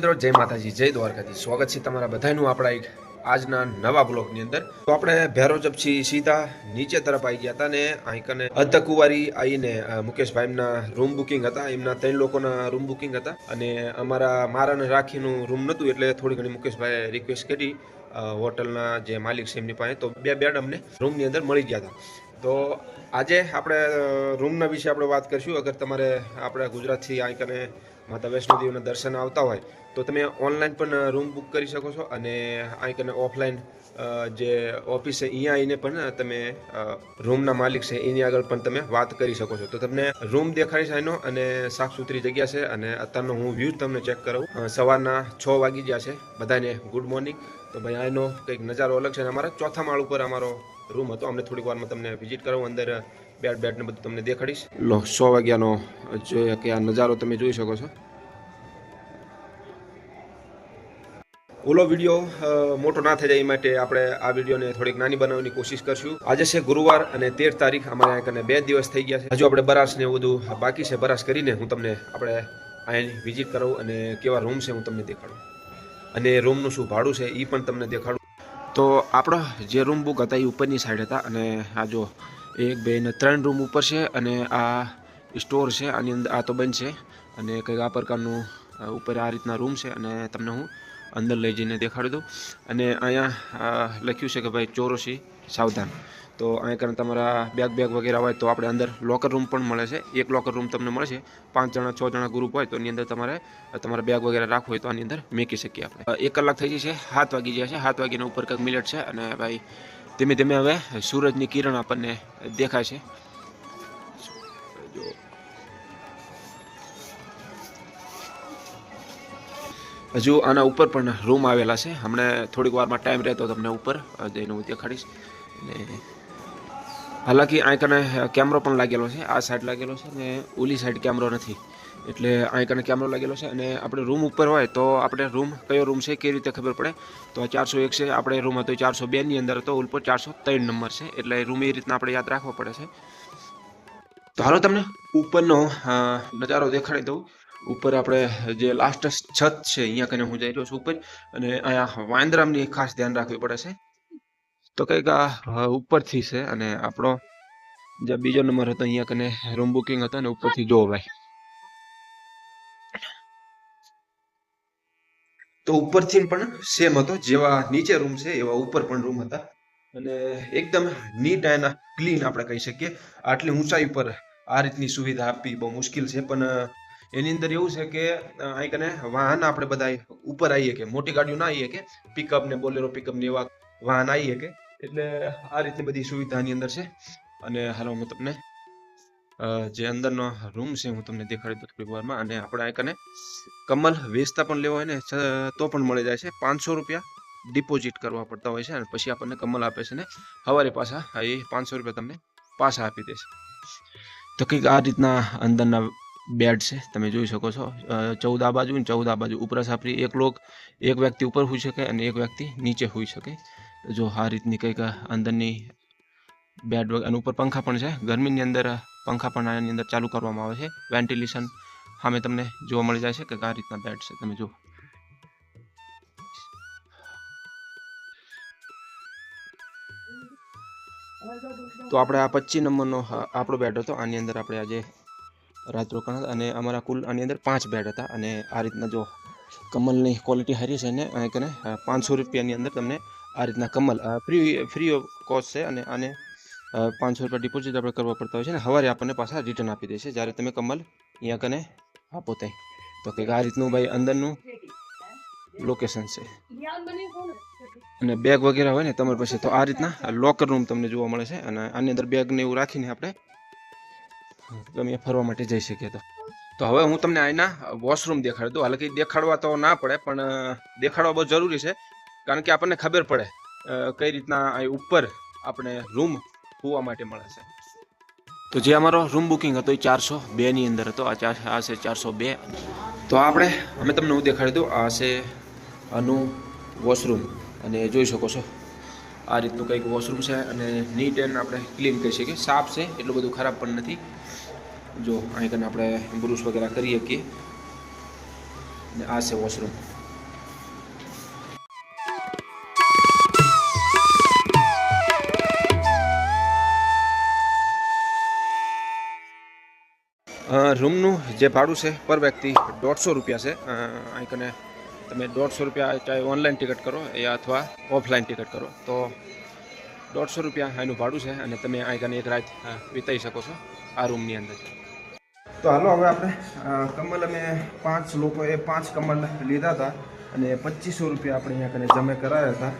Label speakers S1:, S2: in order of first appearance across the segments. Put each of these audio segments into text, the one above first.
S1: મિત્રો, જય માતાજી, જય દ્વારકાજી સ્વાગત છે તમારા બધાનું આપણા એક આજના નવા બ્લોગની અંદર. તો આપણે ભેરો જપછી સીધા નીચે તરફ આવી ગયા હતા ને, અહીં કને અધકુવારી આવીને મુકેશભાઈ મુકેશભાઈના રૂમ બુકિંગ હતા, એમના ત્રણ લોકોના રૂમ બુકિંગ હતા. અને અમારા મારાને રાખીનું રૂમ નહોતું એટલે થોડી ઘણી મુકેશભાઈએ રિક્વેસ્ટ કરી હોટલના જે માલિક છે એમની પાસે. તો બે બેડ અમને રૂમની અંદર મળી ગયા હતા. તો આજે આપણે રૂમના વિશે આપણે વાત કરીશું. અગર તમારે આપણે ગુજરાતથી અહીં કને માતા વૈષ્ણોદેવીના દર્શન આવતા હોય તો તમે ઓનલાઈન પણ રૂમ બુક કરી શકો છો અને અહીં કને ઓફલાઈન જે ઓફિસ છે, અહીંયા આવીને પણ તમે રૂમના માલિક છે, એની આગળ પણ તમે વાત કરી શકો છો. તો તમને રૂમ દેખાડીશ એનો અને સાફ સુથરી જગ્યા છે અને અત્યારનો હું વ્યૂ તમને ચેક કરાવું. સવારના છ વાગી ગયા છે બધાને ગુડ મોર્નિંગ તો ભાઈ, આનો કંઈક નજારો અલગ છે અને અમારા ચોથા માળ ઉપર અમારો રૂમ હતો. અમને થોડીક વારમાં તમને વિઝિટ કરાવું, અંદર બેડ બેડ ને બધું તમને દેખાડીશ. લો સો વાગ્યાનો જે કે આ નજારો તમે જોઈ શકો છો. ઓલો વીડિયો મોટો ના થઈ જાય એ માટે આપણે આ વિડીયોને થોડીક નાની બનાવવાની કોશિશ કરશું. આજે છે ગુરુવાર અને તેર તારીખ અમારે કને બે દિવસ થઈ ગયા છે. હજુ આપણે બરાસ ને બધું બાકી છે, બરાસ કરીને હું તમને આપણે અહીંયા વિઝિટ કરાવું અને કેવા રૂમ છે હું તમને દેખાડું. અને રૂમનું શું ભાડું છે એ પણ તમને દેખાડું. તો આપણો જે રૂમ બુક હતા એ ઉપરની સાઈડ હતા અને આ જો એક, બે ને ત્રણ રૂમ ઉપર છે અને આ સ્ટોર છે, આની અંદર આ તો બંધ છે. અને કંઈક આ પ્રકારનું ઉપર આ રીતના રૂમ છે અને તમને હું અંદર લઈ જઈને દેખાડી દઉં. અને અહીંયા લખ્યું છે કે ભાઈ ચોરોશી સાવધાન. તો અહીંયા કારણ તમારા બેગ બેગ વગેરે હોય તો આપણે અંદર લોકર રૂમ પણ મળે છે. એક લોકર રૂમ તમને મળે છે. પાંચ જણા, છ જણા ગ્રુપ હોય તો એની અંદર તમારે, તમારા બેગ વગેરે રાખવું હોય તો આની અંદર મેકી શકીએ આપણે. એક કલાક થઈ જશે સાત વાગી જાય છે. સાત વાગ્યાના ઉપર કંઈક મિનિટ છે અને ભાઈ ધીમે ધીમે હવે સૂરજની કિરણ આપણને દેખાય છે. જો હજુ આના ઉપર પણ રૂમ આવેલા છે. હમણાં થોડીક વારમાં ટાઈમ રહેતો તમને ઉપર. જઈને હું દેખાડીશ અને હાલાકી અહીં કને કેમેરો પણ લાગેલો છે. આ સાઈડ લાગેલો છે ને ઓલી સાઈડ કેમેરો નથી. એટલે અહીં કને કેમેરો લાગેલો છે અને આપણે રૂમ ઉપર હોય તો આપણે રૂમ કયો રૂમ છે, કેવી રીતે ખબર પડે? તો ચારસો એક છે, આપણે રૂમ હતો ચારસો બેની અંદર હતો ઉપર ચારસો ત્રણ નંબર છે. એટલે રૂમ એ રીતના આપણે યાદ રાખવો પડે છે. તો હાલો તમને ઉપરનો નજારો દેખાડી દઉં. ઉપર આપણે જે લાસ્ટ છત છે, અહીંયા કને હું જઈ રહ્યો છું ઉપર. અને અહીંયા વાંદરામની ખાસ ધ્યાન રાખવી પડે છે. તો કંઈક આ ઉપરથી છે અને આપણો જે બીજો નંબર હતો, અહીંયા કને રૂમ બુકિંગ હતો ને ઉપરથી જોવો ભાઈ. તો ઉપરથી પણ સેમ હતો, જેવા નીચે રૂમ છે, એવા ઉપર પણ રૂમ હતા. અને એકદમ નીટ એન્ડ ક્લીન આપણે કહી શકીએ. આટલી ઊંચાઈ પર આ રીતની સુવિધા આપવી બહુ મુશ્કેલ છે, પણ એની અંદર એવું છે કે અહીં કને વાહન આપણે બધા ઉપર આવીએ કે, મોટી ગાડીઓ ના આવીએ કે પિકઅપ ને બોલેરો પિકઅપ ને એવા વાહન આવીએ કે, એટલે આ રીતની બધી સુવિધાની અંદર છે. અને હાલો હું તમને જે અંદરનો રૂમ છે હું તમને દેખાડી દઉં થોડીક વારમાં અને આપણે અહીં કને કમલ વેચતા પણ લેવા હોય ને તો પણ મળી જાય છે. પાંચસો રૂપિયા ડિપોઝિટ કરવા પડતા હોય છે. અને પછી આપણને કમલ આપે છે ને, હવારે પાછા એ પાંચસો રૂપિયા તમને પાછા આપી દેશે તો કંઈક આ રીતના અંદરના બેડ છે, તમે જોઈ શકો છો. ચૌદ આ બાજુ ચૌદ આ બાજુ ઉપરા સાપરી એક લોક, એક વ્યક્તિ ઉપર હોઈ શકે અને એક વ્યક્તિ નીચે હોઈ શકે. જો આ રીતની કંઈક અંદરની બેડ અને ઉપર પંખા પણ છે. ગરમીની અંદર પંખા પણ આની અંદર ચાલુ કરવામાં આવે છે. વેન્ટિલેશન સામે તમને જોવા મળી જાય છે કે આ રીતના બેડ છે. તમે જુઓ. તો આપણે આ પચીસ નંબરનો આપણો બેડ હતો. આની અંદર આપણે આજે રાત રોકાણ અને અમારા કુલ આની અંદર પાંચ બેડ હતા અને આ રીતના જો કમલની ક્વોલિટી સારી છે ને કને પાંચસો રૂપિયાની અંદર તમને આ રીતના કમલ ફ્રી ફ્રી ઓફ કોસ્ટ છે અને આને પાંચસો રૂપિયા ડિપોઝિટ આપણે કરવા પડતા હોય છે અને સવારે આપણને પાછા રિટર્ન આપી દેશે જ્યારે તમે કમલ અહીંયા કને આપો તે તો કે આ રીતનું ભાઈ અંદરનું લોકેશન છે. અને બેગ વગેરે હોય ને, તમારી પાસે તો આ રીતના લોકર રૂમ તમને જોવા મળે છે અને આની અંદર બેગને એવું રાખીને આપણે ગમે ફરવા માટે જઈ શકીએ તો. તો હવે હું તમને અહીંના વોશરૂમ દેખાડી દઉં. હાલાકી દેખાડવા તો ના પડે, પણ દેખાડવા બહુ જરૂરી છે. કારણ કે આપણને ખબર પડે કઈ રીતના અહીં ઉપર આપણે રૂમ હોવા માટે મળે છે. તો જે અમારો રૂમ બુકિંગ હતો એ ચારસો બેની અંદર હતો. આ ચાર, આ છે ચારસો બે. તો આપણે, અમે તમને હું દેખાડી દઉં. આ છે આનું વોશરૂમ અને જોઈ શકો છો, આ રીતનું કંઈક વોશરૂમ છે. અને નીટ એન્ડ આપણે ક્લીન કહી શકીએ. સાફ છે, એટલું બધું ખરાબ પણ નથી. જો અહીં કને આપણે બ્રુશ વગેરે કરી શકીએ. અને આ છે વોશરૂમ. રૂમનું જે ભાડું છે પર વ્યક્તિ દોઢસો રૂપિયા છે. અહીં કને તમે દોઢસો રૂપિયા ચાહે ઓનલાઈન ટિકિટ કરો યા અથવા ઓફલાઈન ટિકિટ કરો. તો દોઢસો રૂપિયા એનું ભાડું છે અને તમે અહીં કને એક રાત વિતાવી શકો છો આ રૂમની અંદર. તો હાલો હવે આપણે કમલ અમે પાંચ લોકોએ પાંચ કમલ લીધા હતા અને પચીસો રૂપિયા આપણે અહીંયા કને જમે કરાયા હતા.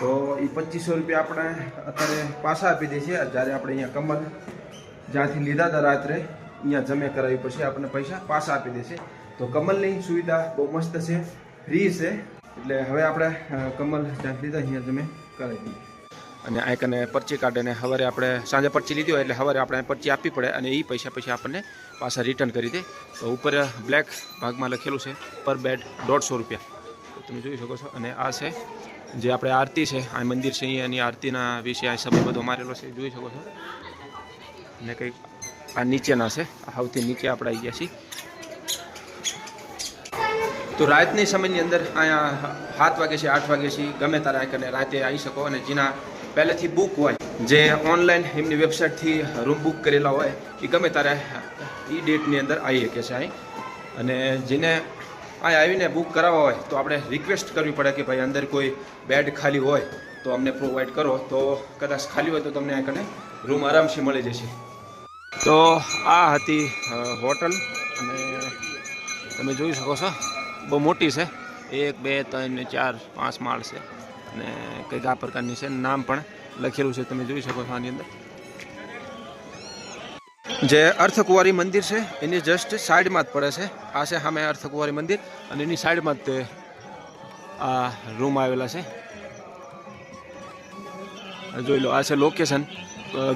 S1: તો એ પચીસો રૂપિયા આપણે અત્યારે પાછા આપી દઈએ છીએ. જ્યારે આપણે અહીંયા કમલ જ્યાંથી લીધા હતા રાત્રે, અહીંયા જમે કરાવી પછી આપણને પૈસા પાછા આપી દેશે તો કમલની સુવિધા બહુ મસ્ત છે, ફ્રી છે. એટલે હવે આપણે કમલ જ્યાંથી લીધા, અહીંયા જમે કરાવી દઈએ. અને આ કને પરચી કાઢીને સવારે આપણે સાંજે પરચી લીધી હોય એટલે સવારે આપણે પરચી આપવી પડે અને એ પૈસા પછી આપણને પાછા રિટર્ન કરી દે. તો ઉપર બ્લેક ભાગમાં લખેલું છે પર બેડ દોઢસો રૂપિયા. તમે જોઈ શકો છો. અને આ છે, જે આપણે આરતી છે, આ મંદિર છે અહીંયાની આરતીના વિશે આ સમય બધો મારેલો છે, જોઈ શકો છો. અને કંઈક આ નીચેના છે સૌથી નીચે આપણે આવી ગયા છીએ. તો રાતની સમયની અંદર અહીંયા સાત વાગે છે, આઠ વાગે છે, ગમે ત્યારે આંકને રાતે આવી શકો અને જેના પહેલેથી બુક હોય, જે ઓનલાઈન એમની વેબસાઇટથી રૂમ બુક કરેલા હોય, એ ગમે ત્યારે એ ડેટની અંદર આવી શકે છે અહીં. અને જેને અહીં આવીને બુક કરાવવા હોય, તો આપણે રિક્વેસ્ટ કરવી પડે કે ભાઈ અંદર કોઈ બેડ ખાલી હોય, તો અમને પ્રોવાઈડ કરો. તો કદાચ ખાલી હોય તો તમને આ કને રૂમ આરામથી મળી જશે. તો આ હતી હોટલ અને તમે જોઈ શકો છો, બહુ મોટી છે. એક, બે, ત્રણ ચાર, પાંચ માળ છે. અને કંઈક આ પ્રકારની છે, નામ પણ લખેલું છે, તમે જોઈ શકો છો આની અંદર. જે અર્થકુંવારી મંદિર છે, એની જસ્ટ સાઈડમાં જ પડે છે. આ છે સામે અર્થકુંવારી મંદિર અને એની સાઈડમાં જ તે આ રૂમ આવેલા છે. જોઈ લો, આ છે લોકેશન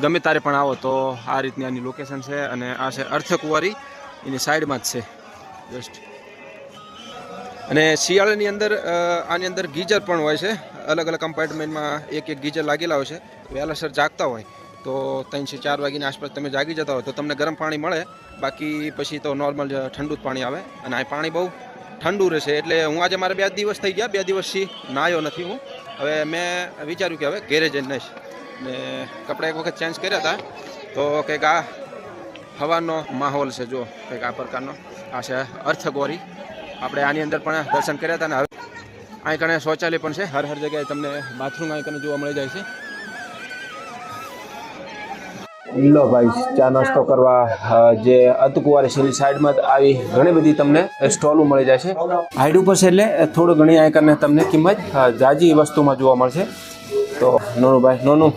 S1: ગમે તારે પણ આવો તો આ રીતની આની લોકેશન છે અને આ છે અર્થકુંવારી, એની સાઈડમાં જ છે. જસ્ટ અને શિયાળાની અંદર આની અંદર ગીઝર પણ હોય છે. અલગ અલગ કમ્પાર્ટમેન્ટમાં એક એક ગીઝર લાગેલા હોય છે. વહેલાસર જાગતા હોય. તો ત્રણથી ચાર વાગીની આસપાસ તમે જાગી જતા હોય તો તમને ગરમ પાણી મળે. બાકી પછી તો નોર્મલ ઠંડુ જ પાણી આવે. અને આ પાણી બહુ ઠંડુ રહેશે. એટલે હું આજે મારે બે દિવસ થઈ ગયા. બે દિવસથી નાહ્યો નથી હું. હવે મેં વિચાર્યું કે હવે ઘેરે જઈને નહીશ ને કપડાં એક વખત ચેન્જ કર્યા હતા. તો કંઈક આ હવાનો માહોલ છે જો કંઈક આ પ્રકારનો. આ છે અર્થગોરી. આપણે આની અંદર પણ દર્શન કર્યા હતા ને હવે અહીં કણે શૌચાલય પણ છે. હર હર જગ્યાએ તમને બાથરૂમ અહીં કણે જોવા મળી જાય છે. લો ભાઈ ચા નાસ્તો કરવા જે અતકુવારી સાઈડમાં આવી ઘણી બધી તમને સ્ટોલો મળી જાય છે. હાઈડ ઉપર છે એટલે થોડું ઘણી અહીં કરીને તમને કિંમત જાજી વસ્તુમાં જોવા મળશે. તો નોનું ભાઈ નોનું.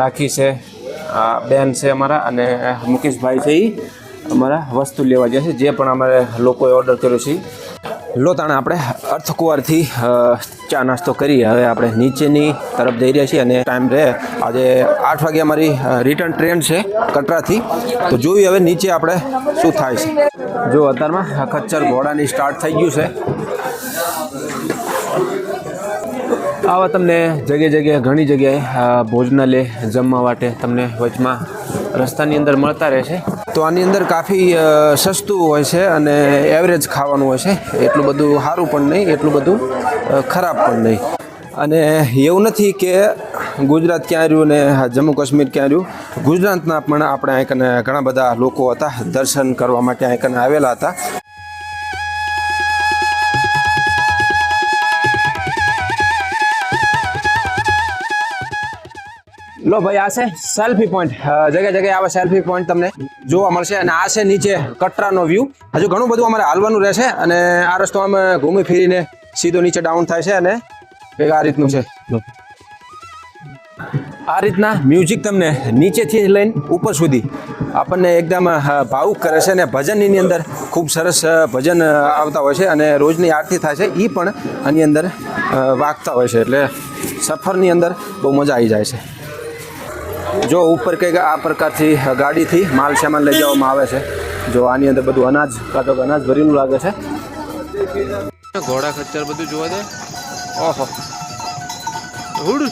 S1: રાખી છે બેન છે અમારા અને મુકેશભાઈ છે એ અમારા વસ્તુ લેવા જાય છે જે પણ અમારે લોકોએ ઓર્ડર કર્યો છે ઈ. લો તાણે આપણે અર્થકુવારથી ચા નાસ્તો કરી. હવે આપણે નીચેની તરફ જઈ રહ્યા છીએ અને ટાઈમ રહે. આજે આઠ વાગે અમારી રિટર્ન ટ્રેન છે કટરાથી. તો જોયું હવે નીચે આપણે શું થાય છે. જો અત્યારમાં ખચ્ચર ઘોડાની સ્ટાર્ટ થઈ ગયું છે. આવા તમને જગ્યાએ જગ્યાએ ઘણી જગ્યાએ ભોજનાલય જમવા માટે તમને વચમાં રસ્તાની અંદર મળતા રહે છે. તો આની અંદર કાફી સસ્તું હોય છે અને એવરેજ ખાવાનું હોય છે. એટલું બધું સારું પણ નહીં, એટલું બધું ખરાબ પણ નહીં. અને એવું નથી કે ગુજરાત ક્યાં રહ્યું ને જમ્મુ કાશ્મીર ક્યાં રહ્યું. ગુજરાતના પણ આપણે અહીંકને ઘણા બધા લોકો હતા, દર્શન કરવા માટે અહીં કને આવેલા હતા. લો ભાઈ, આ છે સેલ્ફી પોઈન્ટ જગ્યા જગ્યાએ આવા સેલ્ફી પોઈન્ટ તમને જોવા મળશે અને આ છે નીચે કટરાનો વ્યૂ હજુ ઘણું બધું અમારે હાલવાનું રહેશે અને આ રસ્તો અમે ઘૂમી ફીરીને સીધો નીચે ડાઉન થાય છે અને કંઈક આ રીતનું છે. આ રીતના મ્યુઝિક તમને નીચેથી લઈને ઉપર સુધી આપણને એકદમ ભાવુક કરે છે અને ભજનની અંદર ખૂબ સરસ ભજન આવતા હોય છે અને રોજની આરતી થાય છે. એ પણ આની અંદર વાગતા હોય છે. એટલે સફરની અંદર બહુ મજા આવી જાય છે. જો ઉપર કંઈક આ પ્રકારથી ગાડીથી માલ સામાન લઈ જવામાં આવે છે. જો આની અંદર બધું અનાજ કાં તો અનાજ ભરેલું લાગે છે. ઘોડા ખચ્ચર બધું જોવા દે. ઓહો. હુડ.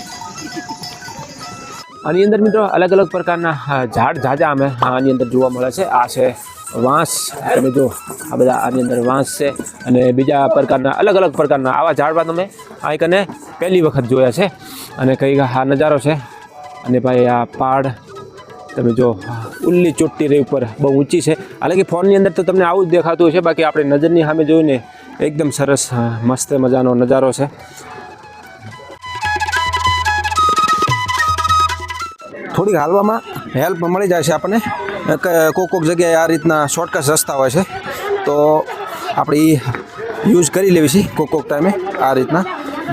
S2: આની અંદર મિત્રો અલગ અલગ પ્રકારના ઝાડ ઝાઝા અમે આની અંદર જોવા મળે છે. આ છે વાંસ. તમે જો આ બધા આની અંદર વાંસ છે અને બીજા પ્રકારના અલગ અલગ પ્રકારના આવા ઝાડવા તમે આ કને પહેલી વખત જોયા છે. અને કઈ આ નજારો છે. અને ભાઈ આ પહાડ તમે જો, ઉલ્લી ચોટ્ટી રહી ઉપર બહુ ઊંચી છે. હાલાકી ફોનની અંદર તો તમને આવું જ દેખાતું હશે, બાકી આપણે નજરની સામે જોઈને એકદમ સરસ મસ્ત મજાનો નજારો છે.
S1: થોડીક હાલવામાં હેલ્પ મળી જાય છે આપણને. ક- કોક કોક જગ્યાએ આ રીતના શોર્ટકટ રસ્તા હોય છે. તો આપણે એ યુઝ કરી લેવી છે કોક કોક ટાઈમે આ રીતના.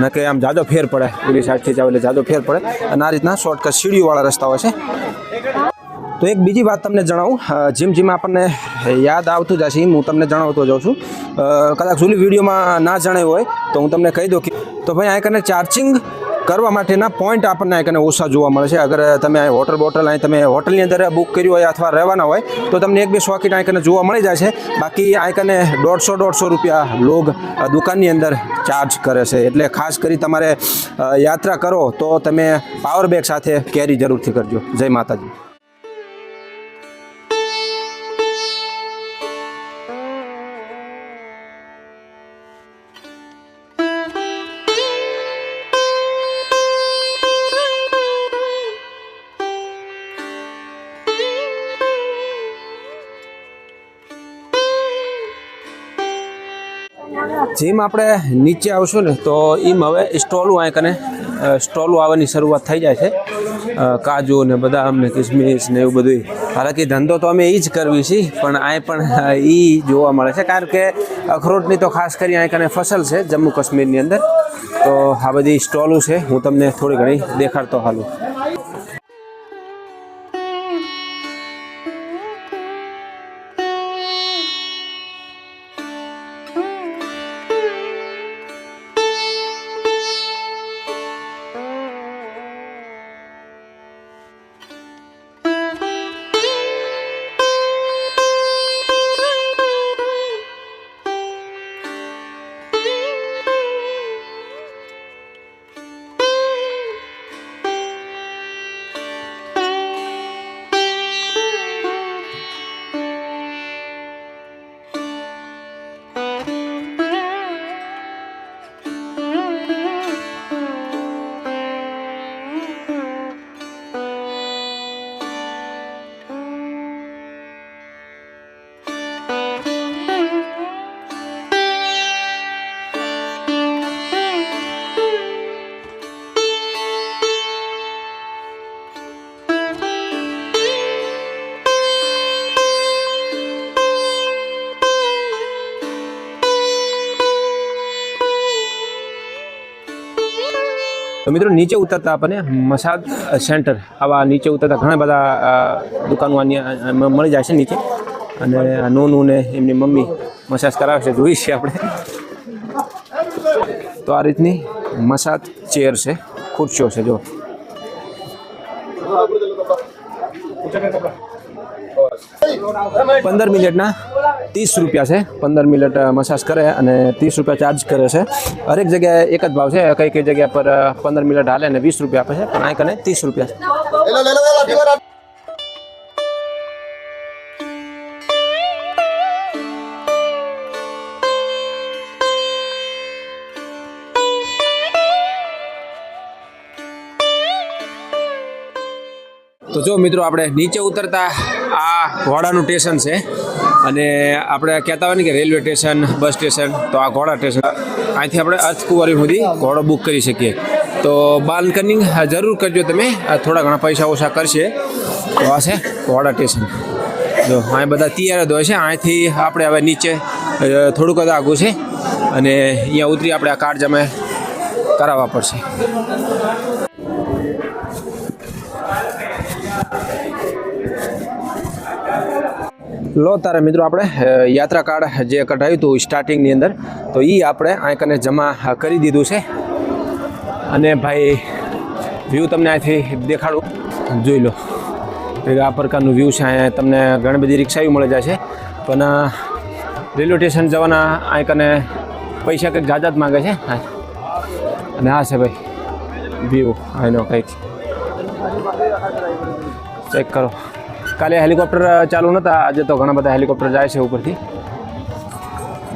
S1: ન કે આમ જાજો ફેર પડે પેલી સાઈડથી જાવ એટલે જાજો ફેર પડે. અને આ રીતના શોર્ટકટ સીડીઓવાળા રસ્તા હોય છે. તો એક બીજી વાત તમને જણાવું. જેમ જેમ આપણને યાદ આવતું જશે હું તમને જણાવતો જાઉં છું. કદાચ જૂની વિડીયોમાં ના જણાવ્યું હોય તો હું તમને કહી દઉં કે તો ભાઈ આ કને ચાર્જિંગ કરવા માટેના પોઈન્ટ આપણને કને ઓછા જોવા મળે છે. અગર તમે વોટર બોટલ અહીં તમે હોટલની અંદર બુક કર્યું હોય અથવા રહેવાના હોય, તો તમને એક બે શોખીન આંકને જોવા મળી જાય છે. બાકી આ કને દોઢસો દોઢસો રૂપિયા લોગ દુકાનની અંદર ચાર્જ કરે છે. એટલે ખાસ કરી તમારે યાત્રા કરો તો તમે પાવર બેગ સાથે કેરી જરૂરથી કરજો. જય માતાજી. જેમ આપણે નીચે આવશું ને, તો એમ હવે સ્ટોલું અહીં કને સ્ટોલું આવવાની શરૂઆત થઈ જાય છે. કાજુ ને બદામ ને કિસમિસ ને એવું બધું હાલાકી ધંધો તો અમે એ જ કરવી છીએ પણ આ પણ એ જોવા મળે છે. કારણ કે અખરોટની તો ખાસ કરી અહીં કને ફસલ છે, જમ્મુ કાશ્મીરની અંદર. તો આ બધી સ્ટોલું છે, હું તમને થોડી ઘણી દેખાડતો હાલું. તો મિત્રો નીચે ઉતરતા આપણને મસાજ સેન્ટર, આવા નીચે ઉતરતા ઘણા બધા દુકાનો મળી જાય છે નીચે. અને નોનું ને એમની મમ્મી મસાજ કરાવે છે જોઈ છે આપણે. તો આ રીતની મસાજ ચેર છે, ખુરશીઓ છે જો પંદર મિનિટના ત્રીસ રૂપિયા છે. પંદર મિનિટ મસાજ કરે અને ત્રીસ રૂપિયા ચાર્જ કરે છે. હરેક જગ્યાએ એક જ ભાવ છે. કઈ કઈ જગ્યા પર પંદર મિનિટ હાલે અને વીસ રૂપિયા આપે છે. પણ આ કને ત્રીસ રૂપિયા છે. તો જો મિત્રો આપણે નીચે ઉતરતા આ ઘોડાનું સ્ટેશન છે. અને આપણે કહેતા હોય ને કે રેલવે સ્ટેશન, બસ સ્ટેશન, તો આ ઘોડા સ્ટેશન. અહીંથી આપણે અર્થકુંવરી સુધી ઘોડો બુક કરી શકીએ. તો બાલ્કનિંગ જરૂર કરજો તમે. આ થોડા ઘણા પૈસા ઓછા કરશે. તો આ છે ઘોડા સ્ટેશન. જો અહીં બધા તૈયાર જ હોય છે. અહીંથી આપણે હવે નીચે થોડુંક જ આગું છે. અને અહીંયા ઉતરી આપણે આ કાર્ડ જમે કરાવવા પડશે. લો તારે મિત્રો આપણે યાત્રા કાર્ડ જે કઢાવ્યું હતું સ્ટાર્ટિંગની અંદર, તો એ આપણે આ કને જમા કરી દીધું છે. અને ભાઈ વ્યૂ તમને અહીંથી દેખાડું. જોઈ લો. આ પ્રકારનું વ્યૂ છે, અહીંયા તમને ઘણી બધી રિક્ષાઓ મળી જાય છે. પણ રેલવે સ્ટેશન જવાના આ કને પૈસા કંઈક જાજા જ માગે છે. અને આ છે ભાઈ વ્યૂ આનો કંઈક.
S2: ચેક કરો. કાલે હેલિકોપ્ટર ચાલુ નહોતા આજે તો ઘણા બધા હેલિકોપ્ટર જાય છે ઉપરથી.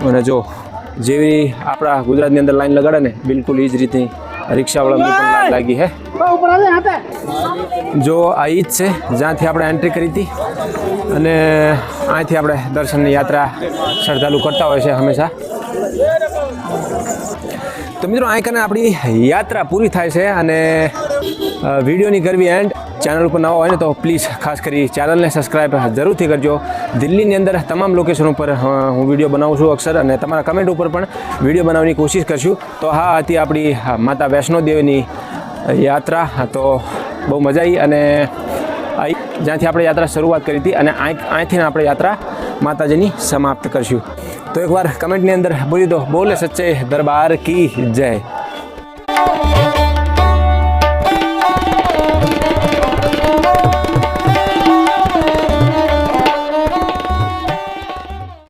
S2: અને જો જેવી આપણા ગુજરાતની અંદર લાઈન લગાડે ને બિલકુલ એ જ રીતની રિક્ષાવાળાની પણ લાગી હે. જો આ ઈદ છે જ્યાંથી આપણે એન્ટ્રી કરી હતી. અને અહીંથી આપણે દર્શનની યાત્રા શ્રદ્ધાળુ કરતા હોય છે હંમેશા. તો મિત્રો અહીં કને આપણી યાત્રા પૂરી થાય છે અને વિડીયોની કરવી એન્ડ ચેનલ ઉપર નવા હોય ને તો પ્લીઝ ખાસ કરી ચેનલને સબસ્ક્રાઈબ જરૂરથી કરજો. દિલ્હીની અંદર તમામ લોકેશન ઉપર હું વીડિયો બનાવું છું અક્ષર અને તમારા કમેન્ટ ઉપર પણ વીડિયો બનાવવાની કોશિશ કરશું. તો હા, હતી આપણી માતા વૈષ્ણોદેવીની યાત્રા. તો બહુ મજા આવી અને જ્યાંથી આપણે યાત્રા શરૂઆત કરી હતી અને અહીં અહીંથી આપણે યાત્રા માતાજીની સમાપ્ત કરશું. તો એકવાર કમેન્ટની અંદર બોલી દો. બોલે સચ્ચે દરબાર કી જય.